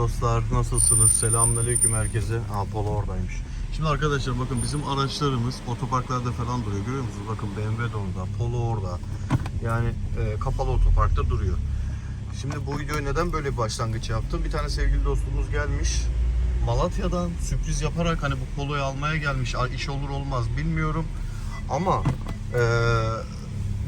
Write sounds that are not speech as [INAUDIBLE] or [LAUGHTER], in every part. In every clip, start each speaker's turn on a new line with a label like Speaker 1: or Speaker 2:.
Speaker 1: dostlar nasılsınız? Selamünaleyküm herkese. Ha Polo oradaymış. Şimdi arkadaşlar bakın bizim araçlarımız otoparklarda falan duruyor. Görüyor musunuz? Bakın BMW de orada, Polo orada. Yani e, kapalı otoparkta duruyor. Şimdi bu videoyu neden böyle bir başlangıç yaptım? Bir tane sevgili dostumuz gelmiş. Malatya'dan sürpriz yaparak hani bu poloyu almaya gelmiş. İş olur olmaz bilmiyorum. Ama e,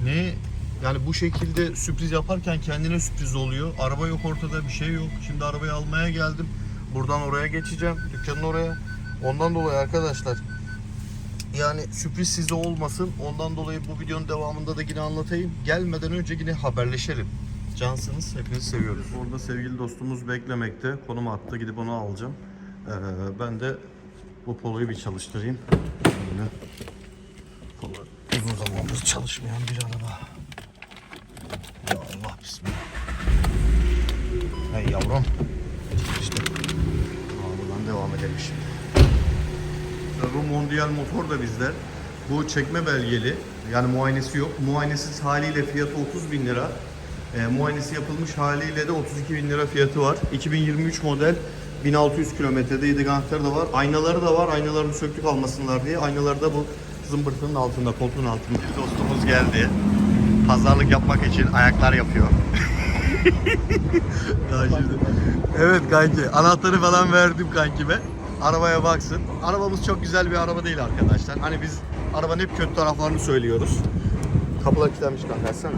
Speaker 1: ne yani bu şekilde sürpriz yaparken kendine sürpriz oluyor. Araba yok ortada bir şey yok. Şimdi arabayı almaya geldim. Buradan oraya geçeceğim. Dükkanın oraya. Ondan dolayı arkadaşlar yani sürpriz size olmasın. Ondan dolayı bu videonun devamında da yine anlatayım. Gelmeden önce yine haberleşelim. Cansınız. Hepinizi seviyoruz. Orada sevgili dostumuz beklemekte. Konum attı. Gidip onu alacağım. Ee, ben de bu poloyu bir çalıştırayım. Yine polo uzun zamandır çalışmayan bir araba. Bismillah. Hey yavrum. İşte. Buradan devam edelim şimdi. Bu Mondial motor da bizde. Bu çekme belgeli. Yani muayenesi yok. Muayenesiz haliyle fiyatı 30 bin lira. E, muayenesi yapılmış haliyle de 32 bin lira fiyatı var. 2023 model 1600 kilometrede 7 ganter de var. Aynaları da var. Aynalarını söktük almasınlar diye. Aynaları da bu zımbırtının altında, koltuğun altında. Bir dostumuz geldi. Pazarlık yapmak için ayaklar yapıyor. [LAUGHS] Daha şimdi. Evet kanki. Anahtarı falan verdim kankime. Arabaya baksın. Arabamız çok güzel bir araba değil arkadaşlar. Hani biz arabanın hep kötü taraflarını söylüyoruz. Kapılar kilitlenmiş kanka açsana.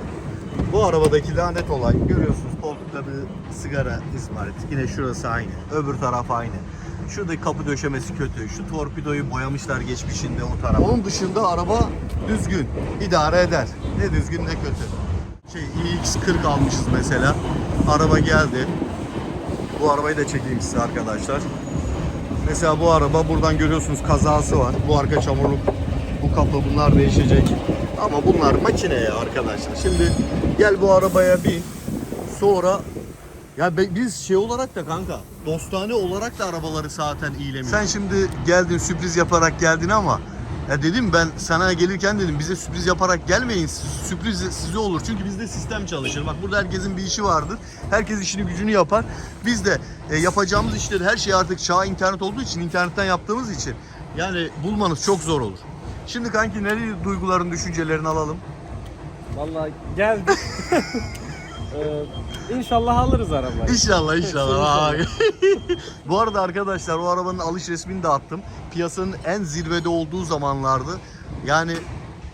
Speaker 1: Bu arabadaki lanet olay görüyorsunuz koltukta bir sigara izmariti. Yine şurası aynı. Öbür taraf aynı. Şuradaki kapı döşemesi kötü. Şu torpidoyu boyamışlar geçmişinde o taraf. Onun dışında araba düzgün. idare eder. Ne düzgün ne kötü. Şey iX40 almışız mesela. Araba geldi. Bu arabayı da çekeyim size arkadaşlar. Mesela bu araba buradan görüyorsunuz kazası var. Bu arka çamurluk, bu kapı bunlar değişecek. Ama bunlar makine ya arkadaşlar. Şimdi gel bu arabaya bin. Sonra ya be- biz şey olarak da kanka dostane olarak da arabaları zaten iyilemiyoruz. Sen şimdi geldin sürpriz yaparak geldin ama ya dedim ben sana gelirken dedim bize sürpriz yaparak gelmeyin. Sürpriz size olur. Çünkü bizde sistem çalışır. Bak burada herkesin bir işi vardır. Herkes işini gücünü yapar. Biz de e, yapacağımız işleri her şey artık çağ internet olduğu için internetten yaptığımız için yani bulmanız çok zor olur. Şimdi kanki nereye duyguların, düşüncelerini alalım?
Speaker 2: Vallahi geldik. [LAUGHS] ee, inşallah alırız arabayı.
Speaker 1: İnşallah inşallah. [LAUGHS] Bu arada arkadaşlar o arabanın alış resmini de attım. Piyasanın en zirvede olduğu zamanlardı. Yani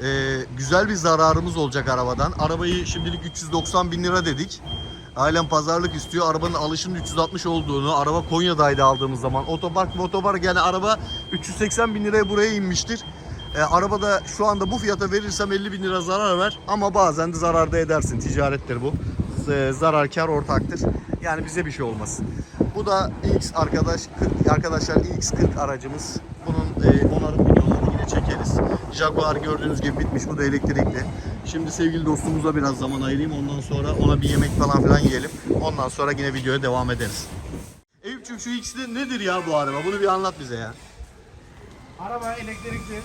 Speaker 1: e, güzel bir zararımız olacak arabadan. Arabayı şimdilik 390 bin lira dedik. Ailem pazarlık istiyor. Arabanın alışının 360 olduğunu, araba Konya'daydı aldığımız zaman. Otopark motopark yani araba 380 bin liraya buraya inmiştir. E, arabada şu anda bu fiyata verirsem 50 bin lira zarar ver ama bazen de zararda edersin. Ticarettir bu. E, zarar kar ortaktır. Yani bize bir şey olmasın. Bu da X arkadaş 40, arkadaşlar X40 aracımız. Bunun e, onarım videolarını yine çekeriz. Jaguar gördüğünüz gibi bitmiş. Bu da elektrikli. Şimdi sevgili dostumuza biraz zaman ayırayım. Ondan sonra ona bir yemek falan filan yiyelim. Ondan sonra yine videoya devam ederiz. Eyüp'cüğüm şu X'de nedir ya bu araba? Bunu bir anlat bize ya.
Speaker 2: Araba elektrikli.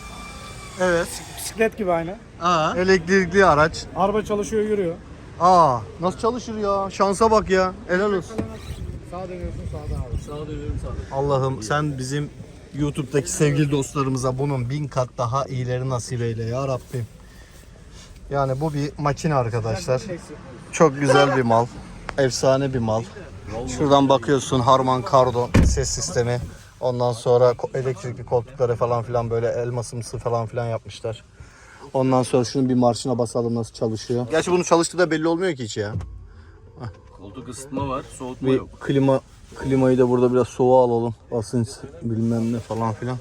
Speaker 1: Evet.
Speaker 2: Bisiklet gibi aynı.
Speaker 1: Aa. Elektrikli araç.
Speaker 2: Araba çalışıyor yürüyor.
Speaker 1: Aa, nasıl çalışır ya? Şansa bak ya. Helal olsun.
Speaker 2: Sağa dönüyorsun sağdan abi. Sağa dönüyorum sağdan.
Speaker 1: Allah'ım sen bizim YouTube'daki sevgili dostlarımıza bunun bin kat daha iyileri nasip eyle ya Rabbim. Yani bu bir makine arkadaşlar. Çok güzel bir mal. Efsane bir mal. Şuradan bakıyorsun Harman Kardon ses sistemi. Ondan sonra elektrikli koltukları falan filan böyle elmasımsı falan filan yapmışlar. Ondan sonra şunun bir marşına basalım nasıl çalışıyor. Gerçi bunu çalıştığı da belli olmuyor ki hiç ya.
Speaker 3: Koltuk ısıtma var, soğutma
Speaker 1: Bir
Speaker 3: yok.
Speaker 1: klima klimayı da burada biraz soğuğa alalım. Basınç bilmem ne falan filan.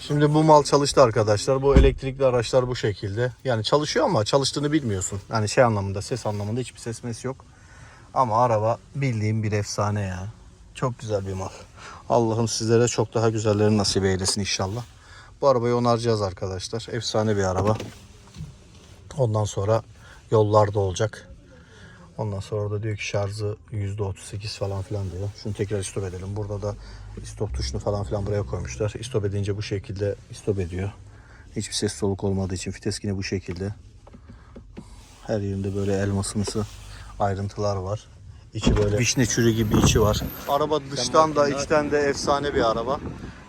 Speaker 1: Şimdi bu mal çalıştı arkadaşlar. Bu elektrikli araçlar bu şekilde. Yani çalışıyor ama çalıştığını bilmiyorsun. Yani şey anlamında, ses anlamında hiçbir ses mes yok. Ama araba bildiğim bir efsane ya. Çok güzel bir mal. Allah'ım sizlere çok daha güzellerini nasip eylesin inşallah. Bu arabayı onaracağız arkadaşlar. Efsane bir araba. Ondan sonra yollarda olacak. Ondan sonra da diyor ki şarjı %38 falan filan diyor. Şunu tekrar istop edelim. Burada da istop tuşunu falan filan buraya koymuşlar. İstop edince bu şekilde istop ediyor. Hiçbir ses soluk olmadığı için vites yine bu şekilde. Her yerinde böyle elmasımsı ayrıntılar var. İçi böyle vişne çürü gibi içi var. Araba dıştan da içten de efsane bir araba.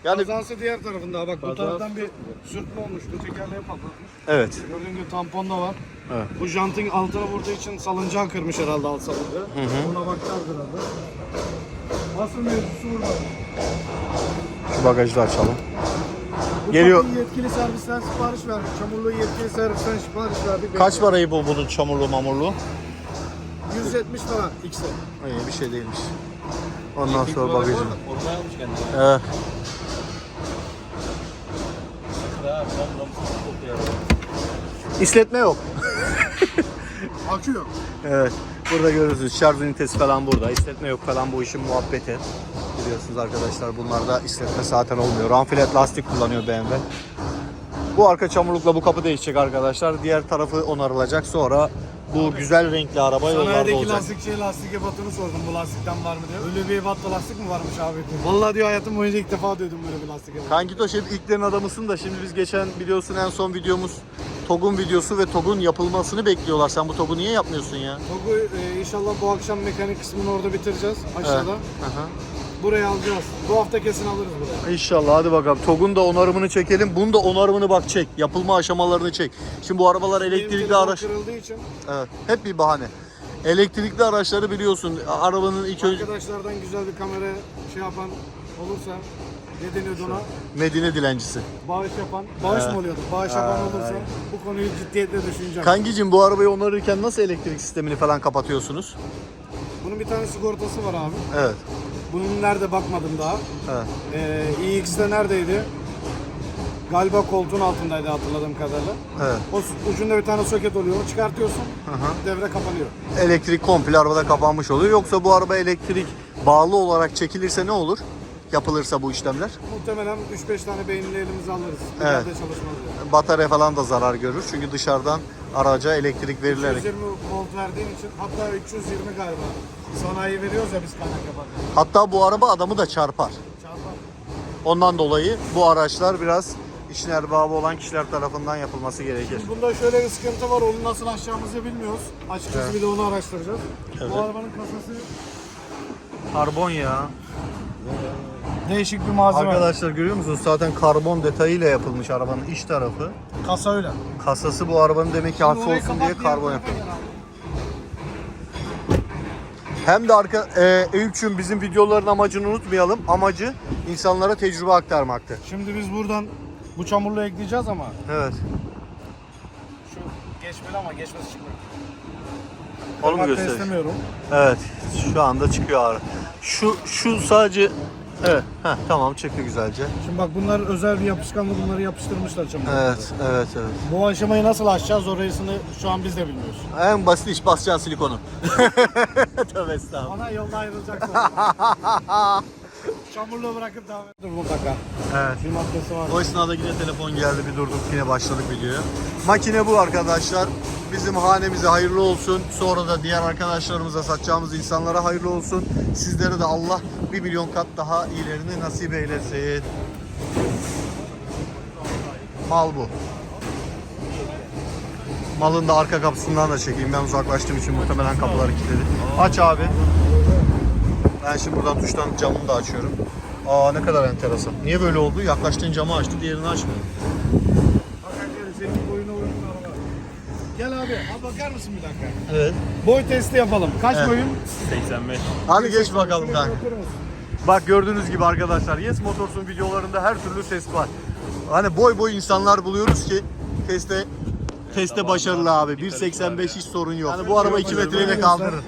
Speaker 1: Yani
Speaker 2: Kazası diğer tarafında bak bu taraftan bir sürtme olmuş. Bu tekerleği patlatmış.
Speaker 1: evet.
Speaker 2: Gördüğün gibi tampon da var.
Speaker 1: Evet.
Speaker 2: Bu jantın altına vurduğu için salıncağı kırmış herhalde alt salıncağı. Ona bakacağız herhalde. Asıl mevzusu burada.
Speaker 1: Şu bagajı da açalım.
Speaker 2: Bu
Speaker 1: Geliyor.
Speaker 2: kapıyı yetkili servisten sipariş verdik. Çamurluğu yetkili servisten sipariş verdik.
Speaker 1: Kaç parayı bu bunun çamurlu mamurlu?
Speaker 2: 170 falan X'e.
Speaker 1: İyi bir şey değilmiş. Ondan sonra bagajı.
Speaker 3: Ortaya almış kendini.
Speaker 1: Evet. İsletme yok. [LAUGHS]
Speaker 2: Akü yok.
Speaker 1: Evet. Burada görürsünüz şarj ünitesi falan burada. İstetme yok falan bu işin muhabbeti. Biliyorsunuz arkadaşlar bunlarda istetme zaten olmuyor. Ramfilet lastik kullanıyor BMW. Bu arka çamurlukla bu kapı değişecek arkadaşlar. Diğer tarafı onarılacak. Sonra bu güzel renkli araba yollarda
Speaker 2: Sanayideki
Speaker 1: olacak.
Speaker 2: lastikçiye lastik ebatını sordum bu lastikten var mı diye. Öyle bir ebatta lastik mi varmış abi diyor. Vallahi diyor hayatım boyunca ilk defa duydum böyle bir lastik ebatı.
Speaker 1: Kanki Toş hep ilklerin adamısın da şimdi biz geçen biliyorsun en son videomuz TOG'un videosu ve TOG'un yapılmasını bekliyorlar. Sen bu TOG'u niye yapmıyorsun ya?
Speaker 2: Togu e, inşallah bu akşam mekanik kısmını orada bitireceğiz aşağıda.
Speaker 1: Evet. Aha.
Speaker 2: Buraya alacağız. Bu hafta kesin alırız buraya.
Speaker 1: İnşallah hadi bakalım. TOG'un da onarımını çekelim. Bunun da onarımını bak çek. Yapılma aşamalarını çek. Şimdi bu arabalar elektrikli araç.
Speaker 2: kırıldığı için
Speaker 1: Evet. Hep bir bahane. Elektrikli araçları biliyorsun. Arabanın ilk önce
Speaker 2: arkadaşlardan güzel bir kamera şey yapan olursa ne deniyordu ona?
Speaker 1: Medine dilencisi.
Speaker 2: Bağış yapan. Bağış mı oluyordu? Bağış yapan olursa bu konuyu ciddiyetle düşüneceğim.
Speaker 1: Kankicim bu arabayı onarırken nasıl elektrik sistemini falan kapatıyorsunuz?
Speaker 2: Bunun bir tane sigortası var abi.
Speaker 1: Evet.
Speaker 2: Bunun nerede bakmadım daha.
Speaker 1: Evet.
Speaker 2: Ee, iX'de neredeydi? Galiba koltuğun altındaydı hatırladığım kadarıyla.
Speaker 1: Evet.
Speaker 2: O s- ucunda bir tane soket oluyor. Onu çıkartıyorsun.
Speaker 1: hı.
Speaker 2: Devre kapanıyor.
Speaker 1: Elektrik komple arabada kapanmış oluyor. Yoksa bu araba elektrik bağlı olarak çekilirse ne olur? Yapılırsa bu işlemler.
Speaker 2: Muhtemelen 3-5 tane beynini elimize alırız.
Speaker 1: Evet.
Speaker 2: çalışmaz.
Speaker 1: Batarya falan da zarar görür. Çünkü dışarıdan araca elektrik verilerek.
Speaker 2: 320 volt verdiğin için hatta 320 galiba. Sanayi veriyoruz ya biz kaynak yaparken.
Speaker 1: Hatta bu araba adamı da çarpar.
Speaker 2: Çarpar.
Speaker 1: Ondan dolayı bu araçlar biraz işin erbabı olan kişiler tarafından yapılması gerekir.
Speaker 2: Bunda şöyle bir sıkıntı var. Onu nasıl aşacağımızı bilmiyoruz. Açıkçası bir de onu araştıracağız.
Speaker 1: Evet.
Speaker 2: Bu arabanın kasası
Speaker 1: Karbon ya.
Speaker 2: Değişik bir malzeme.
Speaker 1: Arkadaşlar görüyor musunuz? Zaten karbon detayıyla yapılmış arabanın iç tarafı.
Speaker 2: Kasa öyle.
Speaker 1: Kasası bu arabanın demek ki hafif
Speaker 2: Orayı
Speaker 1: olsun
Speaker 2: kapat,
Speaker 1: diye karbon
Speaker 2: abi.
Speaker 1: Hem de arka e, Eyüp'cüğüm bizim videoların amacını unutmayalım. Amacı insanlara tecrübe aktarmaktı.
Speaker 2: Şimdi biz buradan bu çamurluğu ekleyeceğiz ama
Speaker 1: Evet.
Speaker 2: şu geçmeli ama geçmesi çıkmıyor.
Speaker 1: Onu mu
Speaker 2: istemiyorum.
Speaker 1: Evet. Şu anda çıkıyor ara. Şu şu sadece Evet. Heh, tamam çıktı güzelce.
Speaker 2: Şimdi bak bunlar özel bir yapışkanlı bunları yapıştırmışlar çamurluğa.
Speaker 1: Evet, evet, evet.
Speaker 2: Bu aşamayı nasıl aşacağız orasını şu an biz de bilmiyoruz.
Speaker 1: En basit iş basacaksın silikonu. [LAUGHS] Tövbe estağfurullah.
Speaker 2: Ana yolda ayrılacaksın. [LAUGHS] Çamurluğu bırakıp devam et. Dur mutlaka.
Speaker 1: Evet.
Speaker 2: Bir maddesi var.
Speaker 1: O esnada yine telefon geldi bir durduk yine başladık videoya. Makine bu arkadaşlar. Bizim hanemize hayırlı olsun. Sonra da diğer arkadaşlarımıza satacağımız insanlara hayırlı olsun. Sizlere de Allah bir milyon kat daha iyilerini nasip eylesin. Mal bu. Malın da arka kapısından da çekeyim. Ben uzaklaştığım için muhtemelen kapıları kilitledi. Aç abi. Ben şimdi buradan tuştan camını da açıyorum. Aa ne kadar enteresan. Niye böyle oldu? Yaklaştığın camı açtı, diğerini açmıyor.
Speaker 2: Gel senin boyuna uygun araba. Gel abi. Abi bakar mısın bir dakika?
Speaker 1: Evet.
Speaker 2: Boy testi yapalım. Kaç
Speaker 1: Evet.
Speaker 2: boyun?
Speaker 3: 85.
Speaker 1: Hadi geç bakalım kanka.
Speaker 2: oturur musun?
Speaker 1: Bak gördüğünüz gibi arkadaşlar Yes Motors'un videolarında her türlü test var. Hani boy boy insanlar buluyoruz ki teste teste başarılı abi. 1.85 hiç sorun yok. Yani bu araba 2 metreyle kaldırır.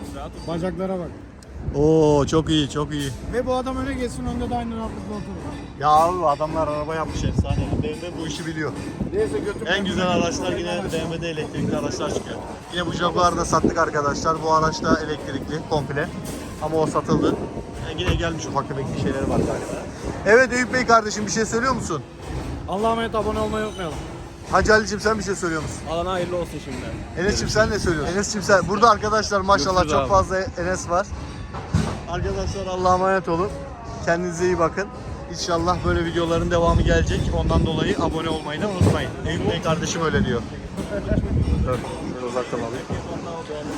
Speaker 2: Bacaklara bak.
Speaker 1: Oo çok iyi çok iyi.
Speaker 2: Ve bu adam öne geçsin önde de aynı rahatlıkla oturur.
Speaker 1: Ya abi adamlar araba yapmış efsane. BMW bu işi biliyor.
Speaker 2: Neyse götür.
Speaker 1: En güzel araçlar yine BMW'de elektrikli araçlar çıkıyor. Yine bu Jaguar'ı da sattık arkadaşlar. Bu araç da elektrikli komple. Ama o satıldı. Yani yine gelmiş ufak tefek bir şeyleri var galiba. Evet Eyüp Bey kardeşim bir şey söylüyor musun?
Speaker 2: Allah'a emanet abone olmayı unutmayalım.
Speaker 1: Hacı Ali'cim sen bir şey söylüyor musun?
Speaker 3: Alana hayırlı olsun şimdi.
Speaker 1: Enes'cim sen ne söylüyorsun? Enes'cim sen. Burada arkadaşlar maşallah
Speaker 3: Görüşürüz
Speaker 1: çok
Speaker 3: abi.
Speaker 1: fazla Enes var. Arkadaşlar Allah'a emanet olun. Kendinize iyi bakın. İnşallah böyle videoların devamı gelecek. Ondan dolayı abone olmayı da unutmayın. Eyüp Bey kardeşim öyle diyor. Alayım.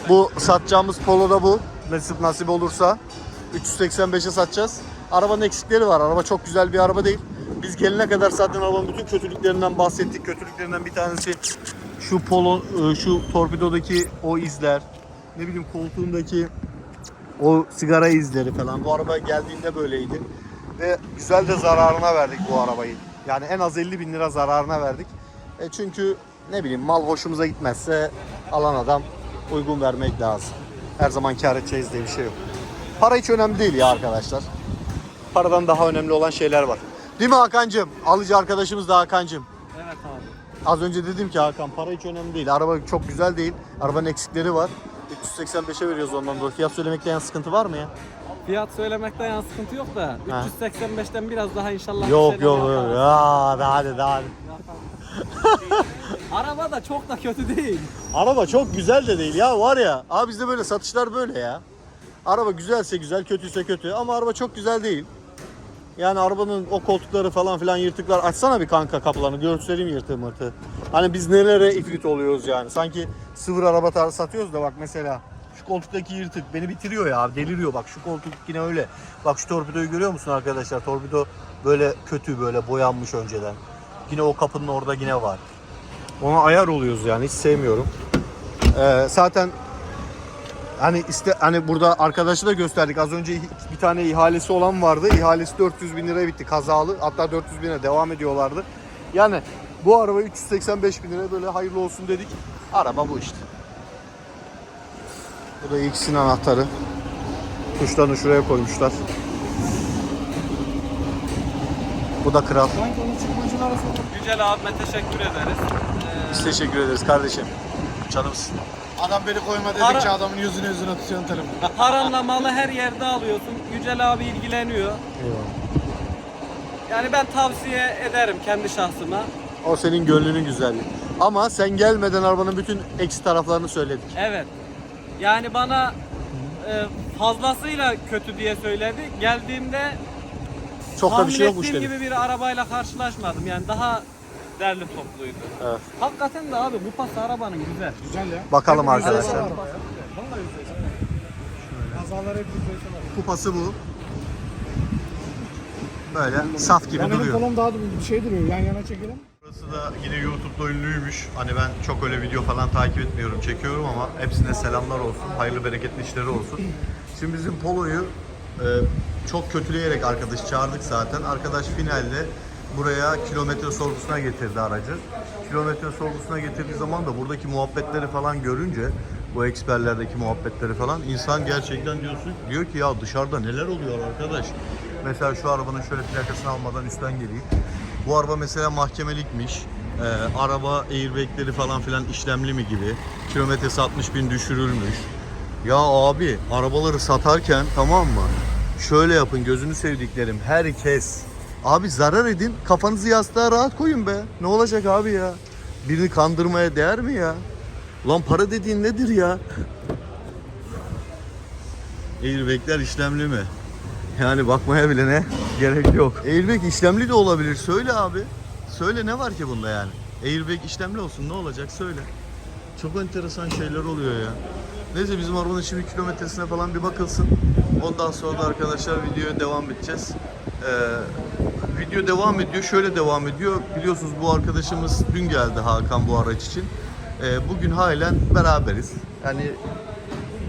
Speaker 1: Bu satacağımız polo da bu. nasip nasip olursa 385'e satacağız. Arabanın eksikleri var. Araba çok güzel bir araba değil. Biz gelene kadar zaten arabanın bütün kötülüklerinden bahsettik. Kötülüklerinden bir tanesi şu polo, e, şu torpidodaki o izler. Ne bileyim koltuğundaki o sigara izleri falan. Bu araba geldiğinde böyleydi. Ve güzel de zararına verdik bu arabayı. Yani en az 50 bin lira zararına verdik. E çünkü ne bileyim mal hoşumuza gitmezse alan adam uygun vermek lazım. Her zaman kar edeceğiz diye bir şey yok. Para hiç önemli değil ya arkadaşlar. Paradan daha önemli olan şeyler var. Değil mi Hakan'cığım? Alıcı arkadaşımız da Hakan'cığım.
Speaker 3: Evet abi.
Speaker 1: Az önce dedim ki Hakan para hiç önemli değil. Araba çok güzel değil. Arabanın eksikleri var. 385'e veriyoruz ondan dolayı. Fiyat söylemekte yan sıkıntı var mı ya?
Speaker 3: Fiyat söylemekten yan sıkıntı yok da
Speaker 1: Ha.
Speaker 3: 385'ten biraz daha inşallah
Speaker 1: Yok yok yok. Ya daha hadi daha hadi. [LAUGHS]
Speaker 3: Araba da çok da kötü değil.
Speaker 1: Araba çok güzel de değil ya var ya. Abi bizde böyle satışlar böyle ya. Araba güzelse güzel, kötüyse kötü ama araba çok güzel değil. Yani arabanın o koltukları falan filan yırtıklar. Açsana bir kanka kapılarını göstereyim yırtığı mırtığı. Hani biz nelere ifrit oluyoruz yani. Sanki sıfır araba tarzı satıyoruz da bak mesela. Şu koltuktaki yırtık beni bitiriyor ya deliriyor bak şu koltuk yine öyle. Bak şu torpidoyu görüyor musun arkadaşlar? Torpido böyle kötü böyle boyanmış önceden. Yine o kapının orada yine var. Ona ayar oluyoruz yani hiç sevmiyorum. Ee, zaten hani iste hani burada arkadaşı da gösterdik. Az önce bir tane ihalesi olan vardı. İhalesi 400 bin liraya bitti kazalı. Hatta 400 bine devam ediyorlardı. Yani bu araba 385 bin liraya böyle hayırlı olsun dedik. Araba bu işte. Bu da X'in anahtarı. Tuşlarını şuraya koymuşlar. Bu da kral.
Speaker 3: Yücel abime teşekkür ederiz. Ee,
Speaker 1: Biz teşekkür ederiz kardeşim. Canımsın.
Speaker 2: Adam beni koyma dedikçe
Speaker 3: Ara-
Speaker 2: adamın yüzüne yüzüne tutuyorsun telefonu.
Speaker 3: paranla malı her yerde alıyorsun. Yücel abi ilgileniyor.
Speaker 1: Eyvallah.
Speaker 3: Yani ben tavsiye ederim kendi şahsıma.
Speaker 1: O senin gönlünün güzelliği. Ama sen gelmeden arabanın bütün eksi taraflarını söyledik.
Speaker 3: Evet. Yani bana e, fazlasıyla kötü diye söyledi. Geldiğimde
Speaker 1: Çok da bir
Speaker 3: tahmin
Speaker 1: şey yokmuş
Speaker 3: ettiğim
Speaker 1: dedik.
Speaker 3: gibi bir arabayla karşılaşmadım. Yani daha derli topluydu.
Speaker 1: Evet.
Speaker 3: Hakikaten de abi bu pas arabanın güzel.
Speaker 2: Güzel ya.
Speaker 1: Bakalım
Speaker 2: Hep
Speaker 1: arkadaşlar.
Speaker 2: Vallahi yüzeysel. Kazalar hep araba.
Speaker 1: Kupası bu. Böyle saf gibi
Speaker 2: Ben benim
Speaker 1: duruyor.
Speaker 2: kolum daha da bir şey duruyor. Yan yana çekelim.
Speaker 1: Burası da yine YouTube'da ünlüymüş. Hani ben çok öyle video falan takip etmiyorum, çekiyorum ama hepsine selamlar olsun. Hayırlı bereketli işleri olsun. Şimdi bizim Polo'yu e, çok kötüleyerek arkadaş çağırdık zaten. Arkadaş finalde buraya kilometre sorgusuna getirdi aracı. Kilometre sorgusuna getirdiği zaman da buradaki muhabbetleri falan görünce bu eksperlerdeki muhabbetleri falan insan gerçekten diyorsun diyor ki ya dışarıda neler oluyor arkadaş. Mesela şu arabanın şöyle plakasını almadan üstten geleyim. Bu araba mesela mahkemelikmiş. Ee, araba airbagleri falan filan işlemli mi gibi. Kilometresi 60 bin düşürülmüş. Ya abi arabaları satarken tamam mı? Şöyle yapın gözünü sevdiklerim herkes. Abi zarar edin kafanızı yastığa rahat koyun be. Ne olacak abi ya? Birini kandırmaya değer mi ya? Ulan para dediğin nedir ya? Airbagler işlemli mi? Yani bakmaya bile ne gerek yok. Airbag işlemli de olabilir. Söyle abi. Söyle ne var ki bunda yani? Airbag işlemli olsun ne olacak söyle. Çok enteresan şeyler oluyor ya. Neyse bizim arabanın şimdi kilometresine falan bir bakılsın. Ondan sonra da arkadaşlar videoya devam edeceğiz. Ee, video devam ediyor. Şöyle devam ediyor. Biliyorsunuz bu arkadaşımız dün geldi Hakan bu araç için. Ee, bugün halen beraberiz. Yani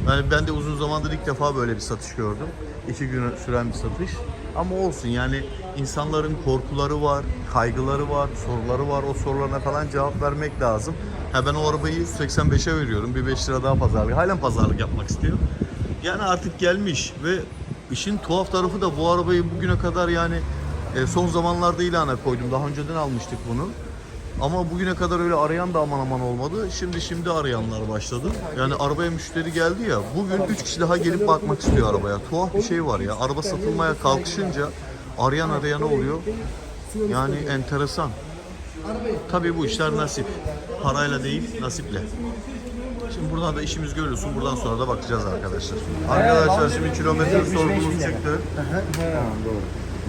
Speaker 1: yani ben de uzun zamandır ilk defa böyle bir satış gördüm. İki gün süren bir satış. Ama olsun yani insanların korkuları var, kaygıları var, soruları var. O sorularına falan cevap vermek lazım. Ha ben o arabayı 185'e veriyorum. Bir 5 lira daha pazarlık. Halen pazarlık yapmak istiyor. Yani artık gelmiş ve işin tuhaf tarafı da bu arabayı bugüne kadar yani e, son zamanlarda ilana koydum. Daha önceden almıştık bunu. Ama bugüne kadar öyle arayan da aman aman olmadı. Şimdi şimdi arayanlar başladı. Yani arabaya müşteri geldi ya. Bugün 3 kişi daha gelip bakmak istiyor arabaya. Tuhaf bir şey var ya. Araba satılmaya kalkışınca arayan arayana oluyor. Yani enteresan. Tabii bu işler nasip. Parayla değil, nasiple. Şimdi buradan da işimiz görüyorsun. Buradan sonra da bakacağız arkadaşlar. Arkadaşlar şimdi kilometre sorgumuz çıktı.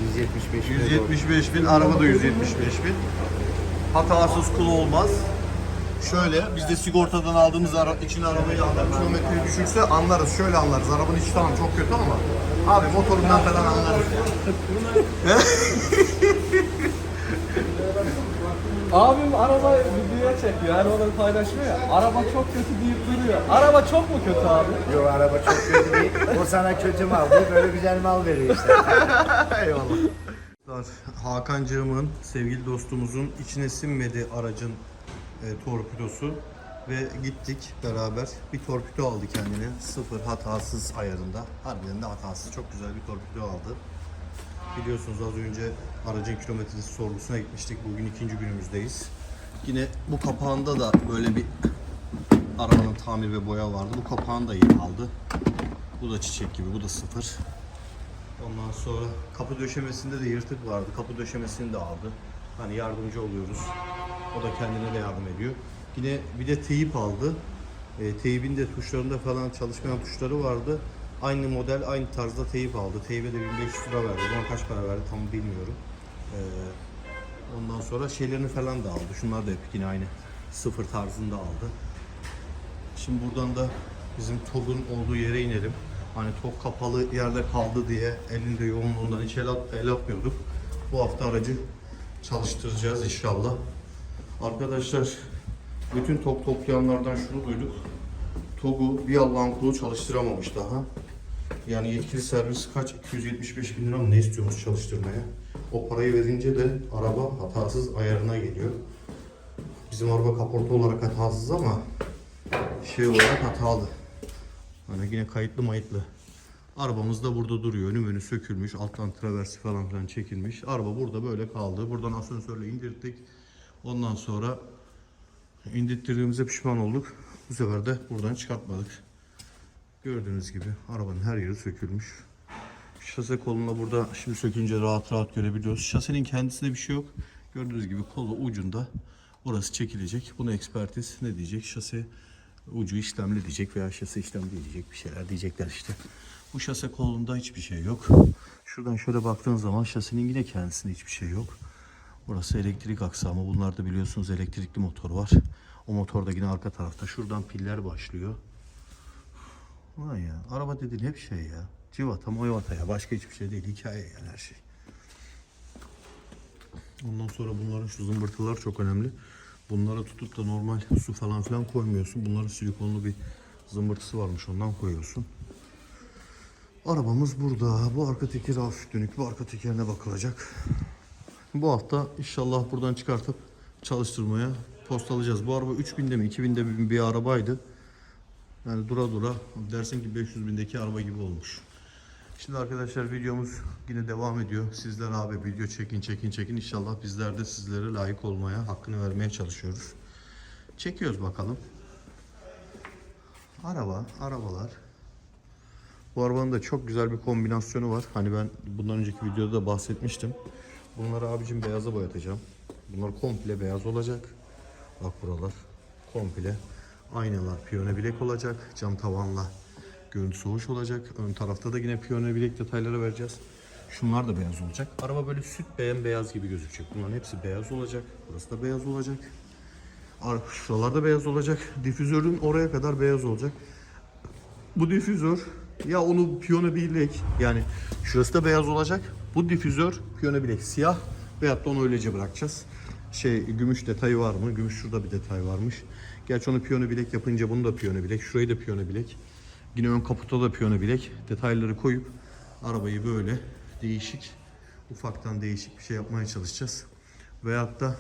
Speaker 4: 175 bin.
Speaker 1: 175 bin, araba da 175 bin. Hatasız kul olmaz. Şöyle biz de sigortadan aldığımız ara, için arabayı alır kilometre düşükse anlarız. Şöyle anlarız. Arabanın içi tamam çok kötü ama abi motorundan falan anlarız. [LAUGHS]
Speaker 3: Abim araba videoya çekiyor. Her onu paylaşmıyor ya. Araba çok kötü deyip duruyor. Araba çok mu kötü abi?
Speaker 4: Yok araba çok kötü değil. O sana kötü mal değil, böyle güzel mal veriyor işte. [LAUGHS]
Speaker 1: Eyvallah. Hakan'cığımın, sevgili dostumuzun içine sinmedi aracın e, torpidosu ve gittik beraber bir torpido aldı kendine. Sıfır hatasız ayarında. Harbiden de hatasız. Çok güzel bir torpido aldı. Biliyorsunuz az önce aracın kilometresi sorgusuna gitmiştik. Bugün ikinci günümüzdeyiz. Yine bu kapağında da böyle bir arabanın tamir ve boya vardı. Bu kapağını da yeni aldı. Bu da çiçek gibi, bu da sıfır. Ondan sonra kapı döşemesinde de yırtık vardı. Kapı döşemesini de aldı. Hani yardımcı oluyoruz. O da kendine de yardım ediyor. Yine bir de teyip aldı. E, teybin de tuşlarında falan çalışmayan tuşları vardı. Aynı model, aynı tarzda teyip aldı. Teybe de 1500 lira verdi. Buna kaç para verdi tam bilmiyorum. E, ondan sonra şeylerini falan da aldı. Şunlar da hep yine aynı sıfır tarzında aldı. Şimdi buradan da bizim TOG'un olduğu yere inelim. Hani TOG kapalı yerde kaldı diye elinde yoğunluğundan hiç el, at, el atmıyorduk. Bu hafta aracı çalıştıracağız inşallah. Arkadaşlar bütün TOG toplayanlardan şunu duyduk. TOG'u bir Allah'ın kulu çalıştıramamış daha. Yani yetkili servis kaç? 275 bin lira mı ne istiyormuş çalıştırmaya? O parayı verince de araba hatasız ayarına geliyor. Bizim araba kaporta olarak hatasız ama şey olarak hatalı. Hani yine kayıtlı mayıtlı. Arabamız da burada duruyor. Önü önü sökülmüş. Alttan traversi falan filan çekilmiş. Araba burada böyle kaldı. Buradan asansörle indirdik. Ondan sonra indirttiğimize pişman olduk. Bu sefer de buradan çıkartmadık. Gördüğünüz gibi arabanın her yeri sökülmüş. Şase koluna burada şimdi sökünce rahat rahat görebiliyoruz. Şasenin kendisinde bir şey yok. Gördüğünüz gibi kolu ucunda orası çekilecek. Bunu ekspertiz ne diyecek? Şase ucu işlemli diyecek veya şase işlemli diyecek bir şeyler diyecekler işte. Bu şase kolunda hiçbir şey yok. Şuradan şöyle baktığın zaman şasenin yine kendisinde hiçbir şey yok. Burası elektrik aksamı. Bunlarda biliyorsunuz elektrikli motor var. O motor da yine arka tarafta. Şuradan piller başlıyor. Ulan ya araba dediğin hep şey ya. Civata moyvata ya. Başka hiçbir şey değil. Hikaye yani her şey. Ondan sonra bunların şu zımbırtılar çok önemli. Bunlara tutup da normal su falan filan koymuyorsun. Bunların silikonlu bir zımbırtısı varmış ondan koyuyorsun. Arabamız burada. Bu arka teker hafif dönük. Bu arka tekerine bakılacak. Bu hafta inşallah buradan çıkartıp çalıştırmaya postalayacağız. Bu araba 3000'de mi 2000'de mi bir arabaydı. Yani dura dura dersin ki 500 bindeki araba gibi olmuş. Şimdi arkadaşlar videomuz yine devam ediyor. Sizler abi video çekin çekin çekin. İnşallah bizler de sizlere layık olmaya, hakkını vermeye çalışıyoruz. Çekiyoruz bakalım. Araba, arabalar. Bu arabanın da çok güzel bir kombinasyonu var. Hani ben bundan önceki videoda da bahsetmiştim. Bunları abicim beyaza boyatacağım. Bunlar komple beyaz olacak. Bak buralar komple. Aynalar piyone bilek olacak. Cam tavanla görüntüsü hoş olacak. Ön tarafta da yine piyone bilek detayları vereceğiz. Şunlar da beyaz olacak. Araba böyle süt beyaz gibi gözükecek. Bunların hepsi beyaz olacak. Burası da beyaz olacak. Ar- Şuralar da beyaz olacak. Difüzörün oraya kadar beyaz olacak. Bu difüzör ya onu piyano bilek yani şurası da beyaz olacak. Bu difüzör piyano bilek siyah veyahut da onu öylece bırakacağız. Şey gümüş detayı var mı? Gümüş şurada bir detay varmış. Gerçi onu piyano bilek yapınca bunu da piyano bilek. Şurayı da piyano bilek. Yine ön kaputa da piyano bilek. Detayları koyup arabayı böyle değişik ufaktan değişik bir şey yapmaya çalışacağız. Veyahut da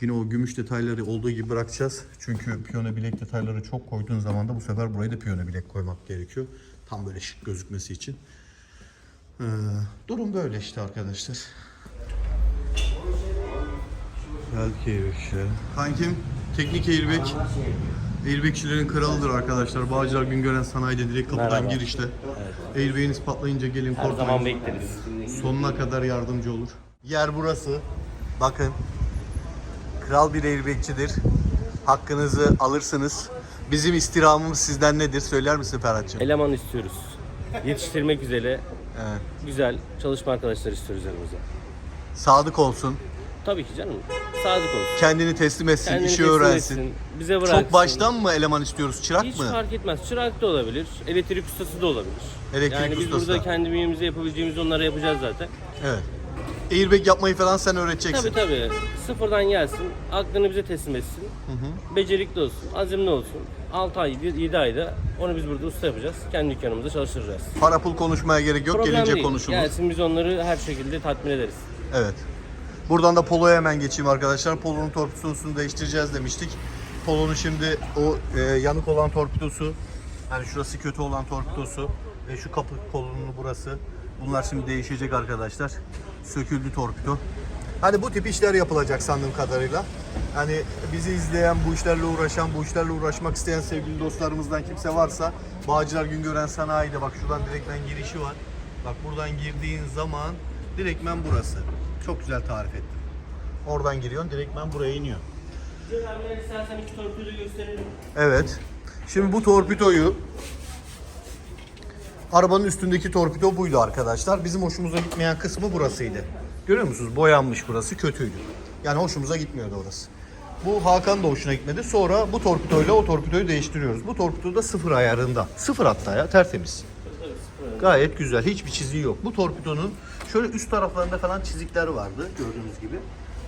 Speaker 1: Yine o gümüş detayları olduğu gibi bırakacağız. Çünkü piyano bilek detayları çok koyduğun zaman da bu sefer buraya da piyano bilek koymak gerekiyor. Tam böyle şık gözükmesi için. Ee, durum böyle işte arkadaşlar. Geldik airbagçilere. Kankim teknik airbag. Airbagçilerin kralıdır arkadaşlar. Bağcılar Güngören Sanayi'de direkt kapıdan
Speaker 5: Merhaba.
Speaker 1: girişte. Airbag'iniz patlayınca gelin
Speaker 5: Her zaman
Speaker 1: korkmayın.
Speaker 5: bekleriz.
Speaker 1: Sonuna kadar yardımcı olur. Yer burası. Bakın. Kral bir airbagçidir. Hakkınızı alırsınız. Bizim istirhamımız sizden nedir? Söyler misin Ferhat'cığım?
Speaker 5: Eleman istiyoruz. Yetiştirmek üzere
Speaker 1: Evet.
Speaker 5: güzel çalışma arkadaşlar istiyoruz yanımıza.
Speaker 1: Sadık olsun.
Speaker 5: Tabii ki canım. Sadık olsun.
Speaker 1: Kendini teslim etsin,
Speaker 5: Kendini
Speaker 1: işi
Speaker 5: teslim
Speaker 1: öğrensin.
Speaker 5: etsin, Bize bıraksın.
Speaker 1: Çok baştan mı eleman istiyoruz? Çırak
Speaker 5: Hiç
Speaker 1: mı?
Speaker 5: fark etmez. Çırak da olabilir. Elektrik ustası da olabilir.
Speaker 1: Elektrik
Speaker 5: yani biz
Speaker 1: ustası
Speaker 5: burada
Speaker 1: da.
Speaker 5: kendi bünyemizde yapabileceğimiz onları yapacağız zaten.
Speaker 1: Evet. Airbag yapmayı falan sen öğreteceksin.
Speaker 5: Tabii tabii. Sıfırdan gelsin. Aklını bize teslim etsin. Becerikli olsun. Azimli olsun. 6 ay, 7 ayda onu biz burada usta yapacağız. Kendi dükkanımızda çalıştıracağız.
Speaker 1: Para pul konuşmaya gerek yok.
Speaker 5: Problem
Speaker 1: Gelince
Speaker 5: değil.
Speaker 1: konuşuruz.
Speaker 5: Gelsin biz onları her şekilde tatmin ederiz.
Speaker 1: Evet. Buradan da Polo'ya hemen geçeyim arkadaşlar. Polo'nun torpidosunu değiştireceğiz demiştik. Polo'nun şimdi o e, yanık olan torpidosu, yani şurası kötü olan torpidosu ve şu kapı kolunun burası. Bunlar şimdi değişecek arkadaşlar. Söküldü torpido. Hani bu tip işler yapılacak sandığım kadarıyla. Hani bizi izleyen, bu işlerle uğraşan, bu işlerle uğraşmak isteyen sevgili dostlarımızdan kimse varsa Bağcılar Güngören Sanayi'de bak şuradan direktmen girişi var. Bak buradan girdiğin zaman direktmen burası. Çok güzel tarif ettim. Oradan giriyorsun direktmen buraya iniyor.
Speaker 5: Güzel istersen iki torpido gösterelim.
Speaker 1: Evet. Şimdi bu torpidoyu arabanın üstündeki torpido buydu arkadaşlar. Bizim hoşumuza gitmeyen kısmı burasıydı. Görüyor musunuz? Boyanmış burası kötüydü. Yani hoşumuza gitmiyordu orası. Bu Hakan da hoşuna gitmedi. Sonra bu torpidoyla o torpidoyu değiştiriyoruz. Bu torpido da sıfır ayarında. Sıfır hatta ya tertemiz. Gayet güzel. Hiçbir çiziği yok. Bu torpidonun şöyle üst taraflarında falan çizikler vardı gördüğünüz gibi.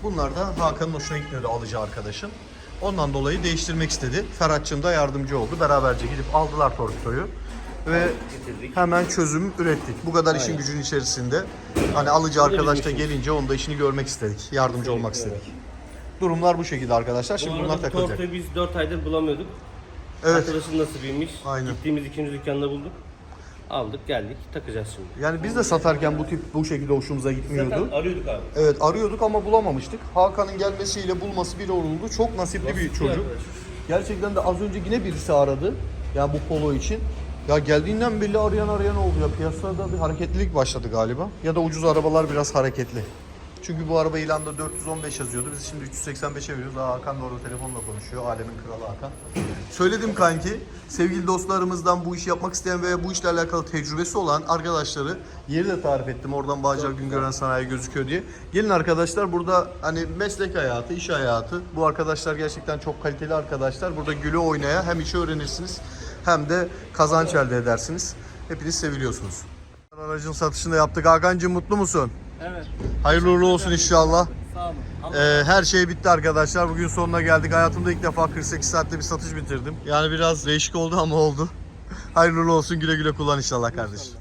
Speaker 1: Bunlar da Hakan'ın hoşuna gitmiyordu alıcı arkadaşım. Ondan dolayı değiştirmek istedi. Ferhat'cığım da yardımcı oldu. Beraberce gidip aldılar torpidoyu. Ve hemen çözüm ürettik. Bu kadar işin gücün içerisinde. Hani alıcı arkadaş da gelince onun da işini görmek istedik. Yardımcı olmak istedik. Durumlar bu şekilde arkadaşlar.
Speaker 5: Bu
Speaker 1: Şimdi
Speaker 5: arada
Speaker 1: bunlar
Speaker 5: bu
Speaker 1: takılacak.
Speaker 5: torpidoyu biz 4 aydır bulamıyorduk.
Speaker 1: Evet.
Speaker 5: Arkadaşın nasibiymiş.
Speaker 1: Aynen.
Speaker 5: Gittiğimiz ikinci dükkanda bulduk. Aldık geldik takacağız şimdi.
Speaker 1: Yani biz de satarken bu tip bu şekilde hoşumuza gitmiyordu.
Speaker 5: Zaten arıyorduk abi.
Speaker 1: Evet arıyorduk ama bulamamıştık. Hakan'ın gelmesiyle bulması bir oldu. Çok nasipli bir çocuk.
Speaker 5: arkadaş.
Speaker 1: Gerçekten de az önce yine birisi aradı. Ya bu polo için. Ya geldiğinden belli arayan arayan oldu ya. Piyasada bir hareketlilik başladı galiba. Ya da ucuz arabalar biraz hareketli. Çünkü bu araba ilanda 415 yazıyordu. Biz şimdi 385'e veriyoruz. Aa, Hakan da orada telefonla konuşuyor. Alemin kralı Hakan. Söyledim kanki. Sevgili dostlarımızdan bu işi yapmak isteyen veya bu işle alakalı tecrübesi olan arkadaşları yeri de tarif ettim. Oradan Bağcılar Güngören Sanayi gözüküyor diye. Gelin arkadaşlar burada hani meslek hayatı, iş hayatı. Bu arkadaşlar gerçekten çok kaliteli arkadaşlar. Burada gülü oynaya hem işi öğrenirsiniz hem de kazanç elde edersiniz. Hepiniz seviliyorsunuz. Aracın satışını yaptık. Hakan'cığım mutlu musun?
Speaker 3: Evet.
Speaker 1: Hayırlı uğurlu olsun inşallah.
Speaker 3: Sağ olun.
Speaker 1: Ee, her şey bitti arkadaşlar. Bugün sonuna geldik. Hayatımda ilk defa 48 saatte bir satış bitirdim. Yani biraz değişik oldu ama oldu. [LAUGHS] Hayırlı uğurlu olsun. Güle güle kullan inşallah kardeşim.